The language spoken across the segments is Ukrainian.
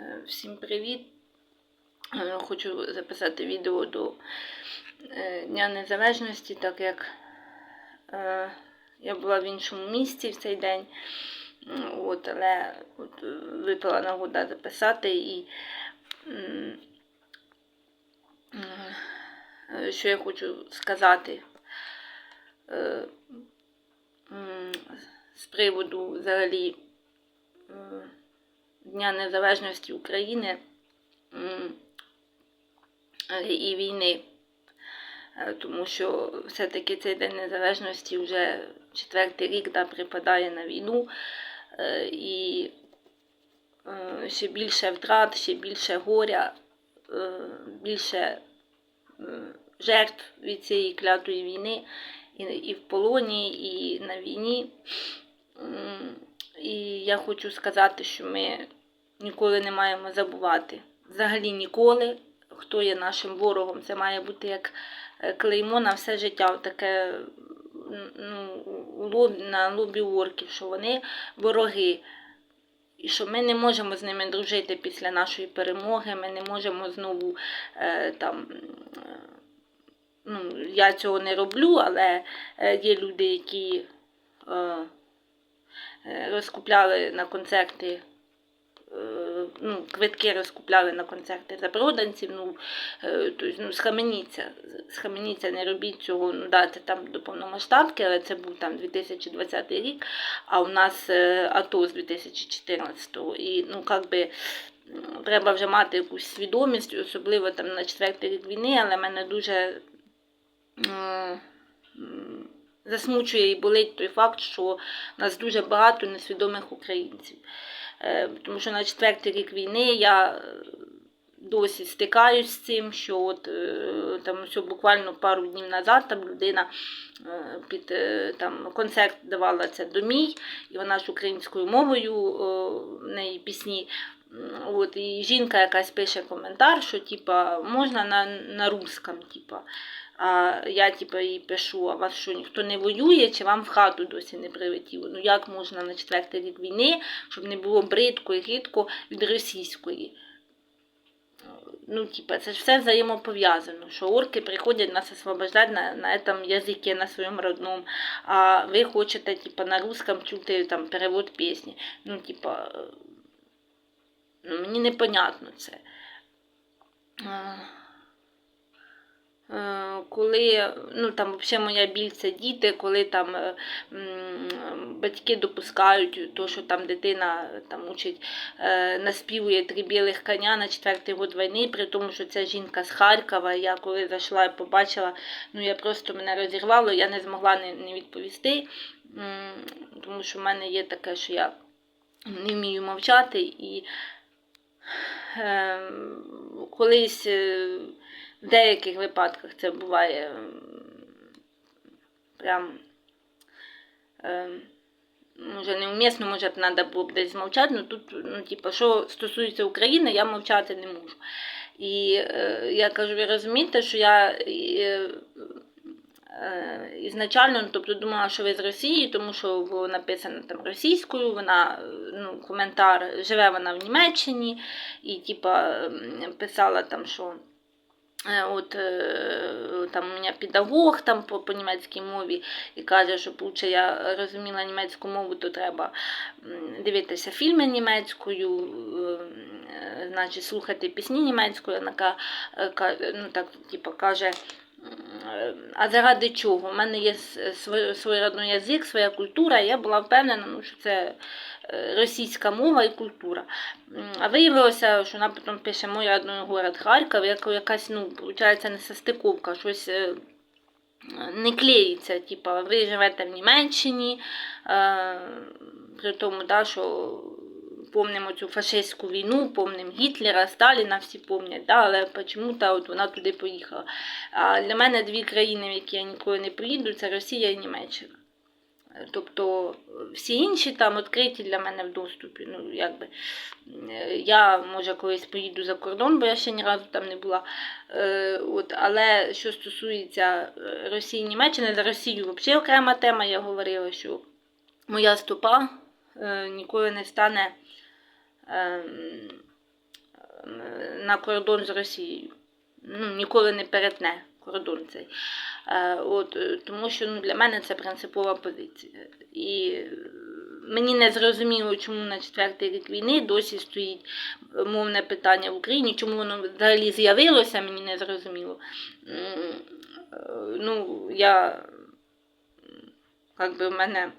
Е, Всім привіт! Е, Хочу записати відео до е, Дня Незалежності, так як я була в іншому місці в цей день. От, але от, випала нагода записати і що я хочу сказати з приводу взагалі. Дня Незалежності України і війни. Е, Тому що все-таки цей День Незалежності вже четвертий рік да, припадає на війну. Е, І е, ще більше втрат, ще більше горя, більше жертв від цієї клятої війни і в полоні, і на війні. І я хочу сказати, що ми ніколи не маємо забувати. Взагалі ніколи, хто є нашим ворогом. Це має бути як е, клеймо на все життя, таке ну, на лобі орків, що вони вороги. І що ми не можемо з ними дружити після нашої перемоги, ми не можемо знову е, там. е, Ну, я цього не роблю, але е, є люди, які е, розкупляли на концерти, ну, квитки розкупляли на концерти запроданців. Ну, е, тобто, ну, схаменіться, схаменіться, не робіть цього, ну, дати там до повномасштабки, але це був там 2020 рік, а у нас е, АТО з 2014 І, ну, як би, треба вже мати якусь свідомість, особливо там на четвертий рік війни, але мене дуже засмучує і болить той факт, що у нас дуже багато несвідомих українців. Е, Тому що на четвертий рік війни я е, досі стикаюсь з цим, що от е, там ось буквально пару днів назад там людина під там концерт давала це домій, і вона ж українською мовою в неї пісні. От, і жінка якась пише коментар, що типа можна на, на русском, типа. А я типа їй пишу, а вас що ніхто не воює, чи вам в хату досі не прилетіло? Ну як можна на четвертий рік війни, щоб не було бридко і гидко від російської? Ну, типа, це ж все взаємопов'язано, що орки приходять нас освобождати на, на этом язикі, на своєму родному, а ви хочете, типа, на русском чути там перевод пісні. Ну, типа, е, ну, мені непонятно це. Е, Е, Коли ну там взагалі моя біль це діти, коли там е, батьки допускають то, що там дитина там учить, е, наспівує три білих коня на четвертий год війни, при тому, що це жінка з Харкова. Я коли зайшла і побачила, ну я просто мене розірвало, я не змогла не, не відповісти, тому що в мене є таке, що я не вмію мовчати і е, колись. В деяких випадках це буває прям е, може неумісно, може треба було б десь мовчати, але тут, ну, типу, що стосується України, я мовчати не можу. І е, я кажу, ви розумієте, що я е, е, ізначально ну, тобто, думала, що ви з Росії, тому що було написано там російською, вона, ну, коментар, живе вона в Німеччині, і типа, писала там, що. Е, От е, там у мене педагог там по, по німецькій мові і каже, що лучше я розуміла німецьку мову, то треба дивитися фільми німецькою, е, значить слухати пісні німецькою. Вона ну, так, типу, каже. А заради чого? У мене є свій, свій родний язик, своя культура, я була впевнена, ну, що це е, російська мова і культура. А виявилося, що вона потім пише мій родний город Харків, як якась, ну, виходить, несостиковка, щось е, не клеїться. Типа, ви живете в Німеччині, е, при тому, да, що помнимо цю фашистську війну, помнимо Гітлера, Сталіна, всі помнять, да, але чому-то от вона туди поїхала. А для мене дві країни, в які я ніколи не поїду, це Росія і Німеччина. Тобто всі інші там відкриті для мене в доступі. Ну, якби, е, я, може, колись поїду за кордон, бо я ще ні разу там не була. Е, от, але що стосується е, Росії і Німеччини, за Росію взагалі окрема тема, я говорила, що моя стопа е, ніколи не стане на кордон з Росією. Ну, ніколи не перетне кордон цей. Е, От, е, тому що ну, для мене це принципова позиція. І мені не зрозуміло, чому на четвертий рік війни досі стоїть мовне питання в Україні, чому воно взагалі з'явилося, мені не зрозуміло. Е, Ну, я, як би в мене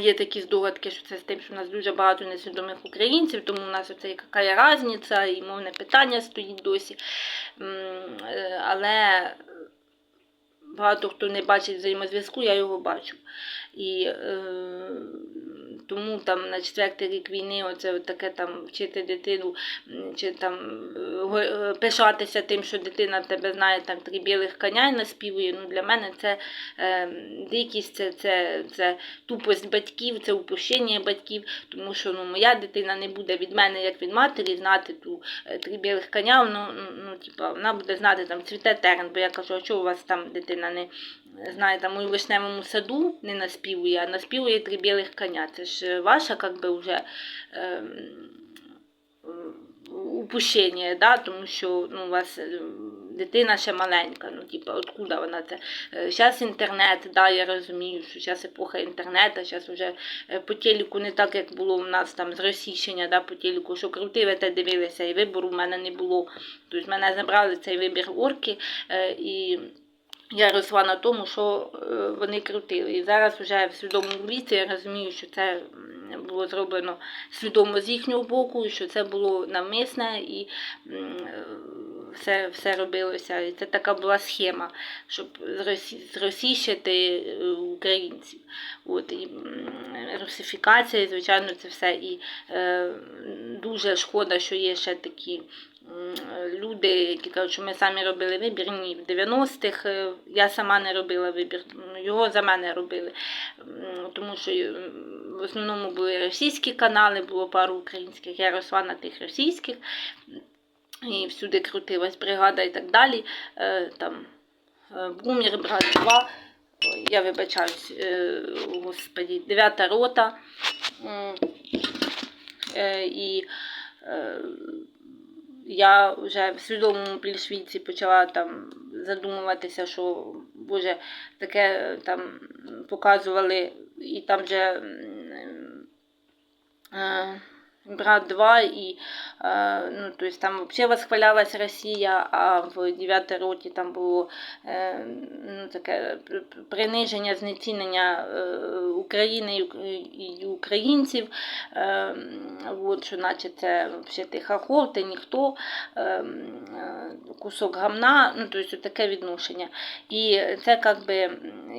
Є такі здогадки, що це з тим, що в нас дуже багато несвідомих українців, тому у нас оце яка різниця, і мовне питання стоїть досі. Е, Але багато хто не бачить взаємозв'язку, я його бачу. І е, тому там на четвертий рік війни оце таке там вчити дитину, чи там е, е, пишатися тим, що дитина тебе знає там три білих коня наспівує. Ну, для мене це е, дикість, це, це, це тупость батьків, це упущення батьків, тому що ну, моя дитина не буде від мене, як від матері, знати ту е, три білих коня, ну, ну, ну, типа, вона буде знати там цвіте терен, бо я кажу, а чого у вас там дитина не знає, там у вишневому саду не наспівує, а наспівує три білих коня. Це ж ваша, как би, вже. ем, упущення, да? тому що ну, у вас е, дитина ще маленька, ну, типа, откуда вона це? Зараз інтернет, да, я розумію, що зараз епоха інтернету, зараз вже е, по телеку не так, як було у нас там з російщення, да, по телеку, що крутили, те дивилися, і вибору в мене не було. Тобто мене забрали цей вибір орки, е, і я росла на тому, що е, вони крутили. І зараз вже в свідомому віці я розумію, що це було зроблено свідомо з їхнього боку, що це було навмисне і е, все, все робилося. І це така була схема, щоб зросі- зросійщити е, українців. От, і русифікація, звичайно, це все. І е, дуже шкода, що є ще такі люди, які кажуть, що ми самі робили вибір. Ні, в 90-х е, я сама не робила вибір, його за мене робили. Тому що в основному були російські канали, було пару українських. Я росла на тих російських. І всюди крутилась бригада і так далі. Е, Там е, Бумір, брат 2. Я вибачаюсь, е, господі, 9 рота. Е, І е, я вже в свідомому більш віці почала там задумуватися, що Боже, таке там показували, і там вже е, брат 2, і е, ну, то есть там взагалі восхвалялась Росія, а в 9 роті там було е, ну, таке приниження, знецінення е, України і українців. От, що наче це взагалі ти хахол, ти ніхто, кусок гамна, ну, тобто таке відношення. І це як би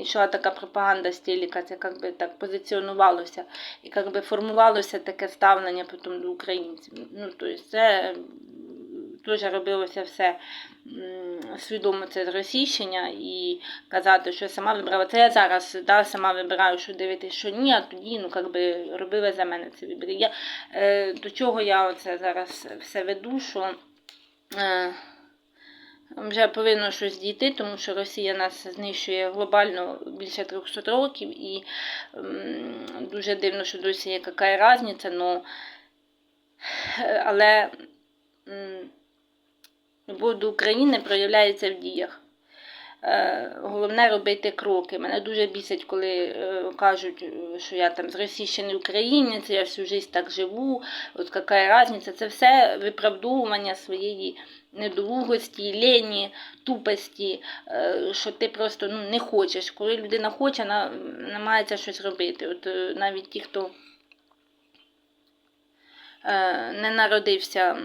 йшла така пропаганда з телека, це як би так позиціонувалося і як би формувалося таке ставлення потім до українців. Ну, тобто це теж робилося все свідомо це зросійщення і казати, що я сама вибрала. Це я зараз да, сама вибираю, що дивитися, що ні, а тоді ну, як би, робили за мене це вибір. Я, е, до чого я оце зараз все веду, що е, вже повинно щось дійти, тому що Росія нас знищує глобально більше 300 років, і м, дуже дивно, що досі є яка різниця, но, е, але до України проявляється в діях. Е, Головне робити кроки. Мене дуже бісить, коли е, кажуть, е, що я там з російщений українець, я всю життя так живу, от яка різниця. Це все виправдовування своєї недолугості, лені, тупості, що ти просто ну, не хочеш. Коли людина хоче, вона намагається щось робити. От навіть ті, хто не народився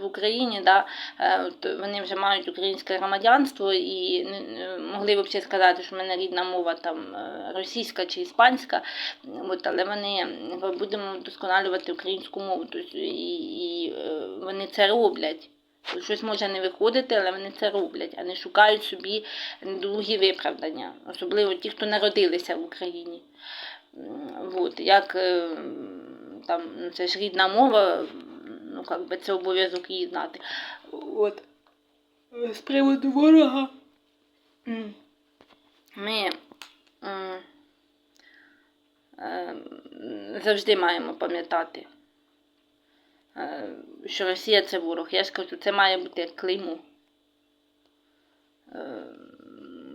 в Україні, да, е, вони вже мають українське громадянство і е, могли б взагалі сказати, що в мене рідна мова там е, російська чи іспанська, от, але вони будемо вдосконалювати українську мову. Тобто, і, і е, вони це роблять. Щось може не виходити, але вони це роблять, а не шукають собі другі виправдання, особливо ті, хто народилися в Україні. От, як е, там, ну, це ж рідна мова, ну, як би це обов'язок її знати. От. З приводу ворога. Ми е, завжди маємо пам'ятати е, що Росія це ворог. Я ж кажу, це має бути як клеймо.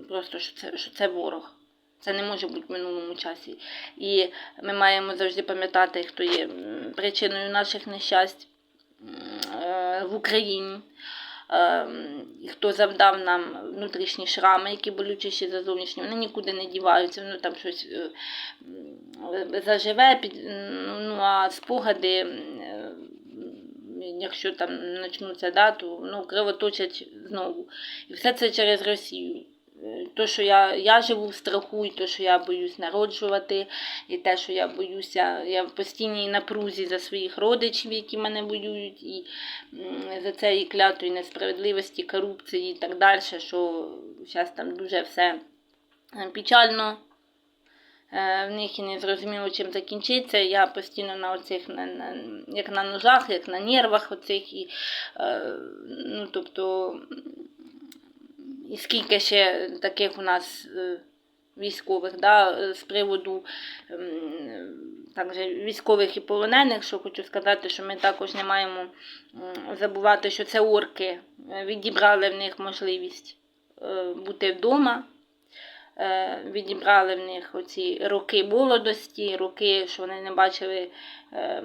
Просто що це, що це ворог. Це не може бути в минулому часі. І ми маємо завжди пам'ятати, хто є причиною наших нещасть е, в Україні. Е, Хто завдав нам внутрішні шрами, які болючіші за зовнішні, вони нікуди не діваються, воно там щось е, заживе, ну а спогади, якщо там почнуться да, то ну, кривоточать знову. І все це через Росію. То, що я, я живу в страху, і то, що я боюсь народжувати, і те, що я боюся, я в постійній напрузі за своїх родичів, які мене воюють, і за цієї клятої несправедливості, корупції і так далі, що зараз там дуже все е, печально. Е, В них і не зрозуміло, чим закінчиться. Я постійно на оцих на, на, як на ножах, як на нервах оцих. І, е, ну, тобто, і скільки ще таких у нас е, військових, да, е, з приводу також військових і полонених, що хочу сказати, що ми також не маємо забувати, що це орки е, відібрали в них можливість бути вдома. Е, Відібрали в них оці роки молодості, роки, що вони не бачили е,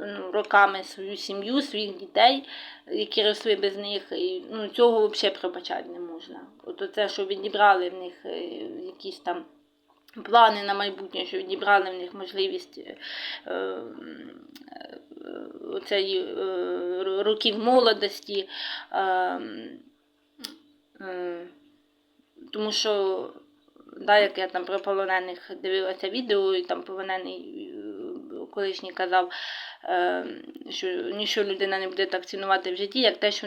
ну, роками свою сім'ю, своїх дітей, які росли без них. І, ну, цього взагалі пробачати не можна. От це, що відібрали в них е, якісь там плани на майбутнє, що відібрали в них можливість е, років молодості. Е, е, тому що, да, як я там про полонених дивилася відео, і там полонений е, колишній казав, е, що нічого людина не буде так цінувати в житті, як те, що